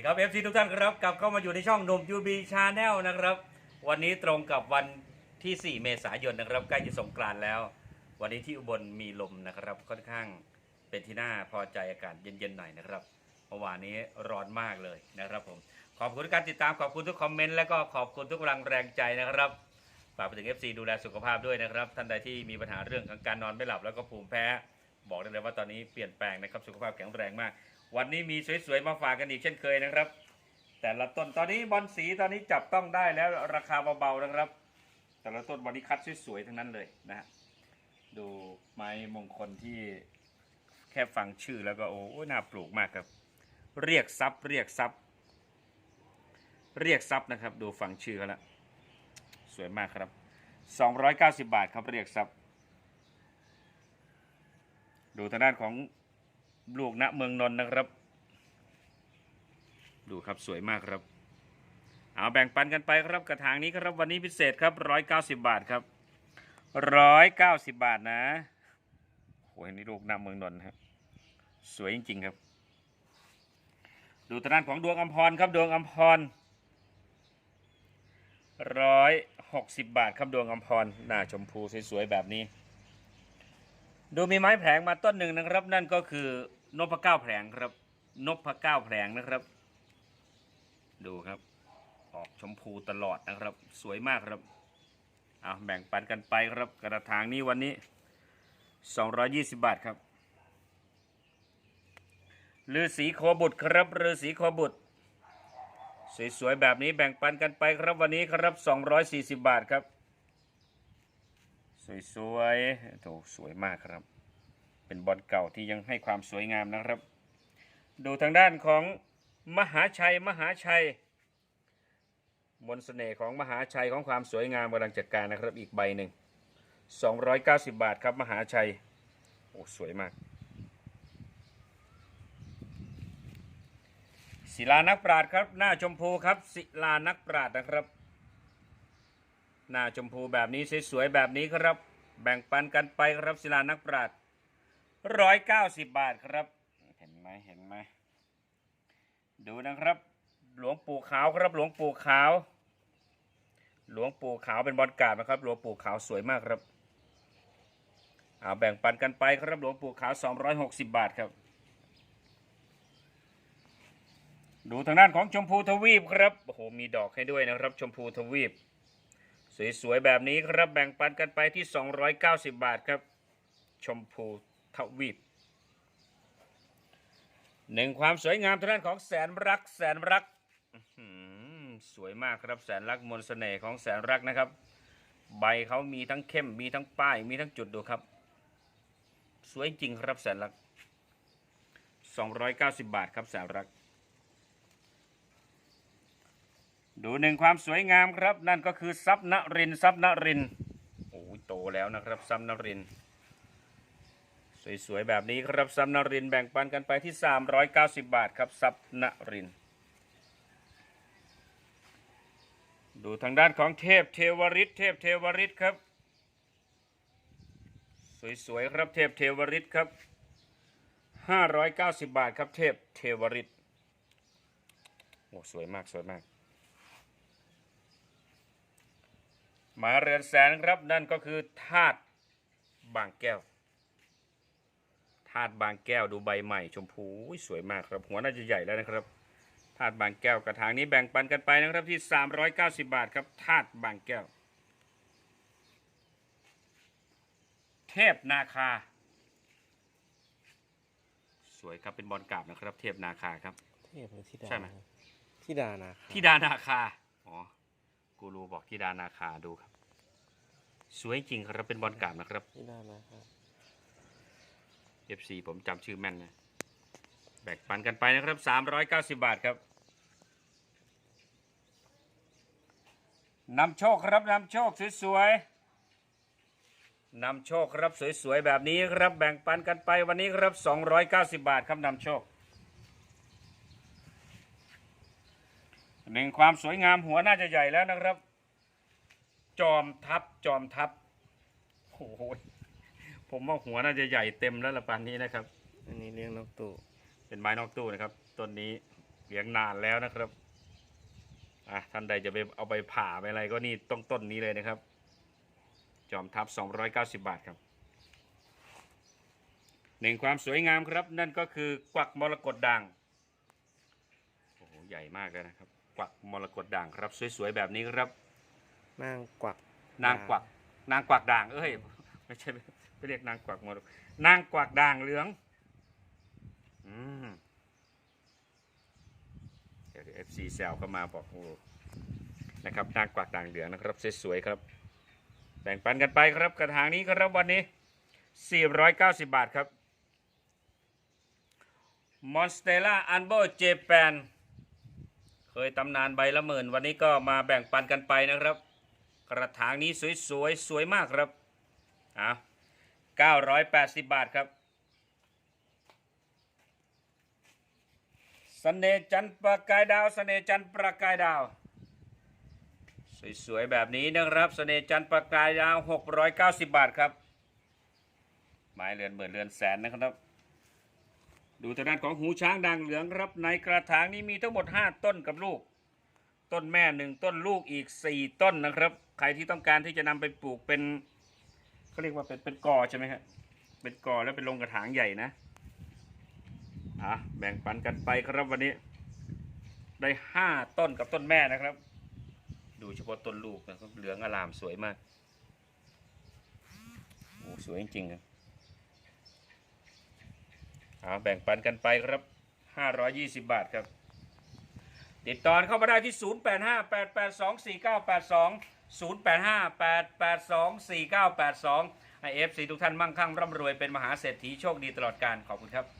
ดีครับเอฟซีทุกท่านครับกลับเข้ามาอยู่ในช่องหนุ่มยูบีชาแนลนะครับ วันนี้ตรงกับวันที่ 4 เมษายนนะครับใกล้จะสงกรานต์แล้ว วันนี้ที่อุบลมีลมนะครับ ค่อนข้างเป็นที่น่าพอใจอากาศเย็นๆหน่อยนะครับเมื่อวานนี้ร้อนมากเลยนะครับผมขอบคุณการติดตามขอบคุณทุกคอมเมนต์และก็ขอบคุณทุกกำลังแรงใจนะครับฝากไปถึง FC ดูแลสุขภาพด้วยนะครับ ท่านใดที่มีปัญหาเรื่องของการนอนไม่หลับแล้วก็ภูมิแพ้ บอกได้เลยว่าตอนนี้เปลี่ยนแปลงนะครับสุขภาพแข็งแรงมาก วันนี้มีสวยๆมาฝากกันอีกเช่นเคยนะครับ แต่ละต้นตอนนี้บอลสีตอนนี้จับต้องได้แล้วราคาเบาๆนะครับ แต่ละต้นวันนี้คัดสวยๆทั้งนั้นเลยนะฮะดูไม้มงคลที่แค่ฟังชื่อแล้วก็โอ้น่าปลูกมากครับ เรียกทรัพย์เรียกทรัพย์เรียกทรัพย์นะครับ ดูฟังชื่อเขาละสวยมากครับ 290 บาทครับเรียกทรัพย์ดูทางด้านของ ลูกณเมืองนนท์นะครับ ดูครับสวยมากครับ เอาแบ่งปันกันไปครับกระถางนี้ครับวันนี้พิเศษครับร้อยเก้าสิบาทครับร้อยเก้าสิบาทนะโอ้ยนี่ลูกณเมืองนนท์ครับสวยจริงๆครับ ดูทางด้านของดวงอัมพรครับดวงอัมพรร้อยหกสิบบาทครับดวงอัมพรหน้าชมพูสวยๆแบบนี้ ดูมีไม้แผลงมาต้นหนึ่งนะครับ นั่นก็คือ นพเก้าแผลงครับนพเก้าแผลงนะครับ ดูครับ ออกชมพูตลอดนะครับ สวยมากครับเอาแบ่งปันกันไปครับ กระถางนี้วันนี้ 220 บาทครับลือสีโคบุตรครับลือสีโคบุตร สวยๆแบบนี้แบ่งปันกันไปครับวันนี้ครับ 240 บาทครับ สวยๆโถสวยมากครับ เป็นบอลเก่าที่ยังให้ความสวยงามนะครับ ดูทางด้านของมหาชัยมหาชัย มนต์เสน่ห์ของมหาชัยของความสวยงามกำลังจัดการนะครับอีกใบหนึ่ง290 บาทครับมหาชัย โอ้สวยมากศิลานักปราดครับ หน้าชมพูครับศิลานักปราดนะครับ หน้าชมพูแบบนี้สวยๆแบบนี้ครับ แบ่งปันกันไปครับศิลานักปราด ร้อยเก้าสิบบาทครับ เห็นไหมเห็นไหมดูนะครับ หลวงปู่ขาวครับหลวงปู่ขาว หลวงปู่ขาวเป็นบอลกาดนะครับ หลวงปู่ขาวสวยมากครับเอาแบ่งปันกันไปครับหลวงปู่ขาว260บาทครับ ดูทางด้านของชมพูทวีปครับโอ้โหมีดอกให้ด้วยนะครับ ชมพูทวีป สวยๆแบบนี้ครับแบ่งปันกันไปที่ 290 บาทครับ ชมพู ทวีปหนึ่งความสวยงามทางด้านของแสนรัก แสนรักสวยมากครับแสนรักมนต์เสน่ห์ของแสนรักนะครับ ใบเขามีทั้งเข้มมีทั้งป้าย มีทั้งจุดดูครับ สวยจริงครับแสนรัก 290 บาทครับแสนรัก ดูหนึ่งความสวยงามครับ นั่นก็คือซับนรินซับนรินโอ้ยโตแล้วนะครับซับนริน สวยๆแบบนี้ครับซับนรินแบ่งปันกันไปที่ 390 บาทครับซับนริน ดูทางด้านของเทพเทวริตเทพเทวริตครับ สวยๆครับเทพเทวริตครับ 590 บาทครับเทพเทวริตโอ้สวยมากสวยมากหมาเรือนแสนครับนั่นก็คือธาตุบางแก้ว ธาตุบางแก้วดูใบใหม่ชมพูอุ๊ยสวยมากครับ หัวน่าจะใหญ่แล้วนะครับธาตุบางแก้วกระถางนี้แบ่งปันกันไปนะครับที่ 390 บาทครับธาตุบางแก้ว เทพนาคา สวยครับเป็นบอลกราบนะครับ เทพนาคาครับ เทพหรือธิดาใช่ไหมครับธิดานาคาทิดานาคาอ๋อกูรูบอกทิดานาคาดูครับ สวยจริงครับเป็นบอลกราบนะครับ ธิดานาคา FC ผมจำชื่อแม่นนะแบ่งปันกันไปนะครับ 390 บาทครับนำโชคครับนำโชคสวยๆนำโชคครับสวยๆแบบนี้ครับแบ่งปันกันไปวันนี้ครับ 290 บาทครับนำโชคหนึ่งความสวยงามหัวน่าจะใหญ่แล้วนะครับ จอมทัพจอมทัพโอ้โห ผมว่าหัวน่าจะใหญ่เต็มแล้วละปานนี้นะครับ อันนี้เลี้ยงนกตู่เป็นไม้นอกตู้นะครับต้นนี้เลี้ยงนานแล้วนะครับอะท่านใดจะไปเอาไปผ่าไปอะไรก็นี่ต้องต้นนี้เลยนะครับ จอมทัพ290 บาทครับหนึ่งความสวยงามครับ นั่นก็คือกวักมรกตด่างโอ้โหใหญ่มากเลยนะครับ กวักมรกตด่างครับ สวยๆแบบนี้ครับ นางกวัก นางกวัก นางกวักด่าง เอ้ย ไม่ใช่ ไม่เรียกนางกวักมรกนางกวักด่างเหลือง อืมเดี๋ยวเอฟซีแซวเข้ามาบอกโอ้นะครับนางกวักด่างเหลืองนะครับสวยๆครับ แบ่งปันกันไปครับกระถางนี้ครับวันนี้ 490 บาทครับมอนสเตล่าอันโบเจแปนเคยตำนานใบละหมื่น วันนี้ก็มาแบ่งปันกันไปนะครับ กระถางนี้สวยๆสวยมากครับอะ 980 บาทครับสเสน่ห์จันประกายดาวสเสน่ห์จันประกายดาว สวยๆแบบนี้นะครับสเสน่ห์จันประกายดาว 690 บาทครับไม้เรือนหมื่นเรือนแสนนะครับ ดูทางด้านของหูช้างด่างเหลืองครับในกระถางนี้มีทั้งหมด 5 ต้นกับลูก ต้นแม่หนึ่งต้นลูกอีก 4 ต้นนะครับ ใครที่ต้องการที่จะนำไปปลูกเป็น เขาเรียกว่าเป็นเป็นกอใช่ไหมครับเป็นกอแล้วเป็นลงกระถางใหญ่นะอะแบ่งปันกันไปครับวันนี้ ได้5ต้นกับต้นแม่นะครับ ดูเฉพาะต้นลูกนะครับเหลืองอลามสวยมากโอ้สวยจริงๆครับเอาแบ่งปันกันไปครับ 520 บาทครับ ติดต่อเข้ามาได้ที่ 0858824982 0858824982 ให้เอฟซีทุกท่านมั่งคั่งร่ำรวยเป็นมหาเศรษฐีโชคดีตลอดการขอบคุณครับ